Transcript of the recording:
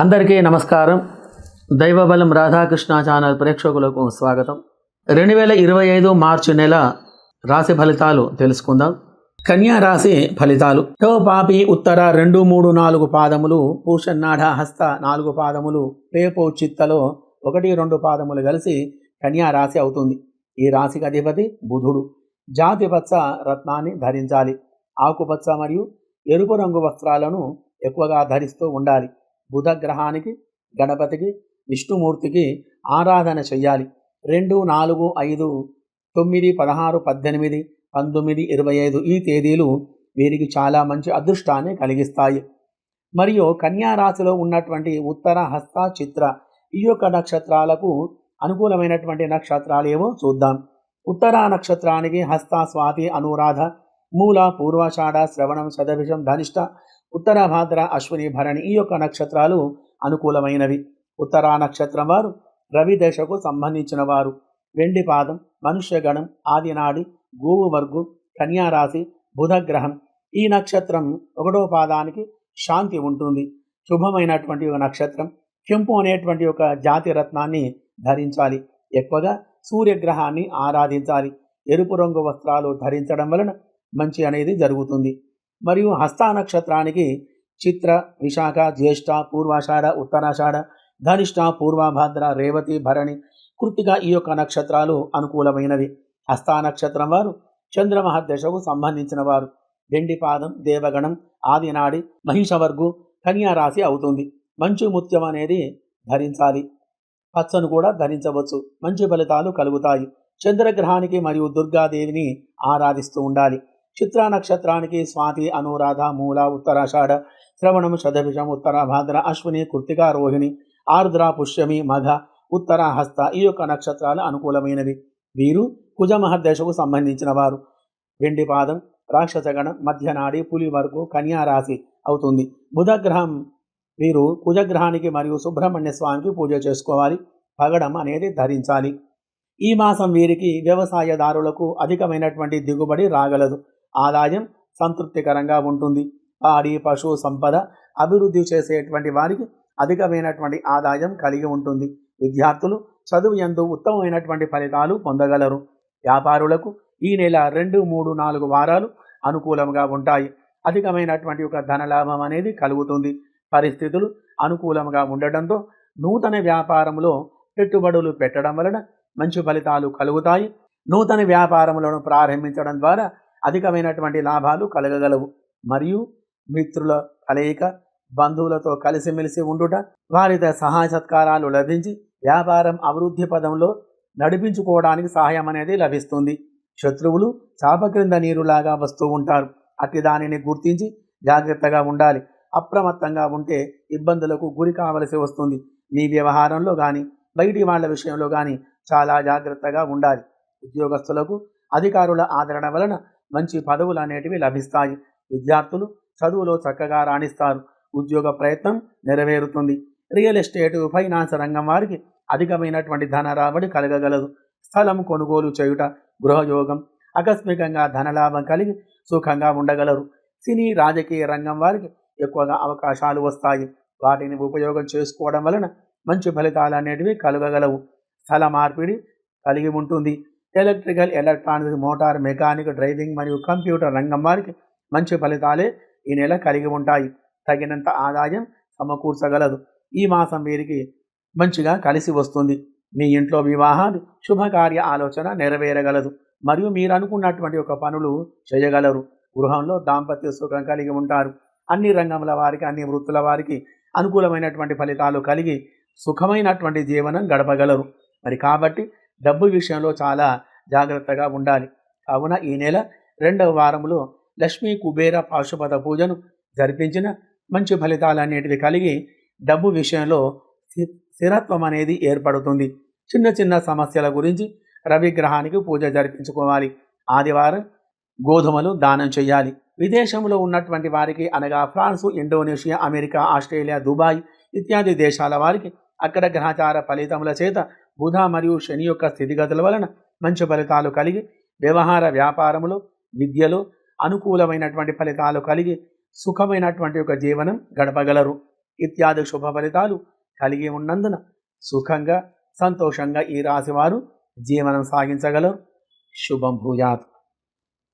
అందరికీ నమస్కారం. దైవబలం రాధాకృష్ణ ఛానల్ ప్రేక్షకులకు స్వాగతం. రెండు వేల ఇరవై ఐదు మార్చి నెల రాశి ఫలితాలు తెలుసుకుందాం. కన్యా రాశి ఫలితాలు. టో పాపి ఉత్తర రెండు మూడు నాలుగు పాదములు పూషన్నాఢ హస్త నాలుగు పాదములు రేపు చిత్తలో ఒకటి రెండు పాదములు కలిసి కన్యా రాశి అవుతుంది. ఈ రాశికి అధిపతి బుధుడు. జాతి పచ్చ రత్నాన్ని ధరించాలి. ఆకుపచ్చ మరియు ఎరుపు రంగు వస్త్రాలను ఎక్కువగా ధరిస్తూ ఉండాలి. బుధగ్రహానికి గణపతికి విష్ణుమూర్తికి ఆరాధన చెయ్యాలి. రెండు నాలుగు ఐదు తొమ్మిది పదహారు పద్దెనిమిది పంతొమ్మిది ఇరవై ఐదు ఈ తేదీలు వీరికి చాలా మంచి అదృష్టాన్ని కలిగిస్తాయి. మరియు కన్యారాశిలో ఉన్నటువంటి ఉత్తర హస్త చిత్ర ఈ యొక్క నక్షత్రాలకు అనుకూలమైనటువంటి నక్షత్రాలు ఏవో చూద్దాం. ఉత్తర నక్షత్రానికి హస్త స్వాతి అనురాధ మూల పూర్వాషాఢ శ్రవణం శతభిషం ధనిష్ట ఉత్తర భాద్ర అశ్విని భరణి ఈ యొక్క నక్షత్రాలు అనుకూలమైనవి. ఉత్తరా నక్షత్రం వారు రవి దశకు సంబంధించిన వారు. వెండి పాదం మనుష్యగణం ఆదినాడి గోవు వర్గు కన్యారాశి బుధగ్రహం ఈ నక్షత్రం ఒకటో పాదానికి శాంతి ఉంటుంది. శుభమైనటువంటి ఒక నక్షత్రం. కెంపు అనేటువంటి ఒక జాతి రత్నాన్ని ధరించాలి. ఎక్కువగా సూర్యగ్రహాన్ని ఆరాధించాలి. ఎరుపు రంగు వస్త్రాలు ధరించడం వలన మంచి అనేది జరుగుతుంది. మరియు హస్తా నక్షత్రానికి చిత్ర విశాఖ జ్యేష్ఠ పూర్వాషాఢ ఉత్తరాషాఢ ధనిష్ట పూర్వభాద్ర రేవతి భరణి కృతిక ఈ యొక్క నక్షత్రాలు అనుకూలమైనవి. హస్తా నక్షత్రం వారు చంద్రమహర్దశకు సంబంధించిన వారు. వెండిపాదం దేవగణం ఆదినాడి మహిషవర్గు కన్యారాశి అవుతుంది. మంచు ముత్యం అనేది ధరించాలి. పచ్చను కూడా ధరించవచ్చు. మంచి ఫలితాలు కలుగుతాయి. చంద్రగ్రహానికి మరియు దుర్గాదేవిని ఆరాధిస్తూ ఉండాలి. చిత్రా నక్షత్రానికి స్వాతి అనురాధ మూల ఉత్తరాషాఢ శ్రవణం శతభిషం ఉత్తర భాద్ర అశ్విని కృతికా రోహిణి ఆర్ద్ర పుష్యమి మఘ ఉత్తర హస్త ఈ యొక్క నక్షత్రాలు అనుకూలమైనవి. వీరు కుజమహర్దశకు సంబంధించిన వారు. వెండి పాదం రాక్షసగణం మధ్యనాడి పులి వరకు కన్యా రాశి అవుతుంది. బుధగ్రహం వీరు కుజగ్రహానికి మరియు సుబ్రహ్మణ్య స్వామికి పూజ చేసుకోవాలి. పగడం అనేది ధరించాలి. ఈ మాసం వీరికి వ్యవసాయదారులకు అధికమైనటువంటి దిగుబడి రాగలదు. ఆదాయం సంతృప్తికరంగా ఉంటుంది. పాడి పశు సంపద అభివృద్ధి చేసేటువంటి వారికి అధికమైనటువంటి ఆదాయం కలిగి ఉంటుంది. విద్యార్థులు చదువు ఎందు ఉత్తమమైనటువంటి ఫలితాలు పొందగలరు. వ్యాపారులకు ఈ నెల రెండు మూడు నాలుగు వారాలు అనుకూలంగా ఉంటాయి. అధికమైనటువంటి ఒక ధనలాభం అనేది కలుగుతుంది. పరిస్థితులు అనుకూలంగా ఉండడంతో నూతన వ్యాపారంలో పెట్టుబడులు పెట్టడం వలన మంచి ఫలితాలు కలుగుతాయి. నూతన వ్యాపారములను ప్రారంభించడం ద్వారా అధికమైనటువంటి లాభాలు కలగగలవు. మరియు మిత్రుల కలయిక బంధువులతో కలిసిమెలిసి ఉండుట వారితో సహాయ సత్కారాలు లభించి వ్యాపారం అభివృద్ధి పదంలో నడిపించుకోవడానికి సహాయం అనేది లభిస్తుంది. శత్రువులు చాప క్రింద నీరులాగా వస్తూ ఉంటారు. అట్టి దానిని గుర్తించి జాగ్రత్తగా ఉండాలి. అప్రమత్తంగా ఉంటే ఇబ్బందులకు గురి కావలసి వస్తుంది. మీ వ్యవహారంలో కానీ బయటి వాళ్ళ విషయంలో కానీ చాలా జాగ్రత్తగా ఉండాలి. ఉద్యోగస్తులకు అధికారుల ఆదరణ వలన మంచి పదవులు అనేటివి లభిస్తాయి. విద్యార్థులు చదువులో చక్కగా రాణిస్తారు. ఉద్యోగ ప్రయత్నం నెరవేరుతుంది. రియల్ ఎస్టేట్ ఫైనాన్స్ రంగం వారికి అధికమైనటువంటి ధన రాబడి కలగగలదు. స్థలం కొనుగోలు చేయుట గృహయోగం ఆకస్మికంగా ధనలాభం కలిగి సుఖంగా ఉండగలరు. సినీ రాజకీయ రంగం వారికి ఎక్కువగా అవకాశాలు వస్తాయి. వాటిని ఉపయోగం చేసుకోవడం వలన మంచి ఫలితాలు అనేటివి కలగగలవు. స్థల మార్పిడి కలిగి ఉంటుంది. Electrical electronics motor mechanic driving మరియు కంప్యూటర్ రంగం వారికి మంచి ఫలితాలే ఈ నెల కలిగి ఉంటాయి. తగినంత ఆదాయం సమకూర్చగలదు. ఈ మాసం వీరికి మంచిగా కలిసి వస్తుంది. మీ ఇంట్లో వివాహాలు శుభకార్య ఆలోచన నెరవేరగలదు. మరియు మీరు అనుకున్నటువంటి ఒక పనులు చేయగలరు. గృహంలో దాంపత్య సుఖం కలిగి ఉంటారు. అన్ని రంగముల వారికి అన్ని వృత్తుల వారికి అనుకూలమైనటువంటి ఫలితాలు కలిగి సుఖమైనటువంటి జీవనం గడపగలరు. మరి కాబట్టి డబ్బు విషయంలో చాలా జాగ్రత్తగా ఉండాలి. కావున ఈ నెల రెండవ వారంలో లక్ష్మీ కుబేర పాశుపత పూజను జరిపించిన మంచి ఫలితాలు అనేటివి కలిగి డబ్బు విషయంలో స్థిరత్వం అనేది ఏర్పడుతుంది. చిన్న చిన్న సమస్యల గురించి రవి గ్రహానికి పూజ జరిపించుకోవాలి. ఆదివారం గోధుమలు దానం చేయాలి. విదేశంలో ఉన్నటువంటి వారికి అనగా France Indonesia America Australia Dubai ఇత్యాది దేశాల వారికి అక్కడ గ్రహచార ఫలితముల చేత బుధ మరియు శని యొక్క స్థితిగతుల వలన మంచి ఫలితాలు కలిగి వ్యవహార వ్యాపారములు విద్యలో అనుకూలమైనటువంటి ఫలితాలు కలిగి సుఖమైనటువంటి ఒక జీవనం గడపగలరు. ఇత్యాది శుభ ఫలితాలు కలిగి ఉన్నందున సుఖంగా సంతోషంగా ఈ రాశివారు జీవనం సాగించగలరు. శుభం భూయాత్.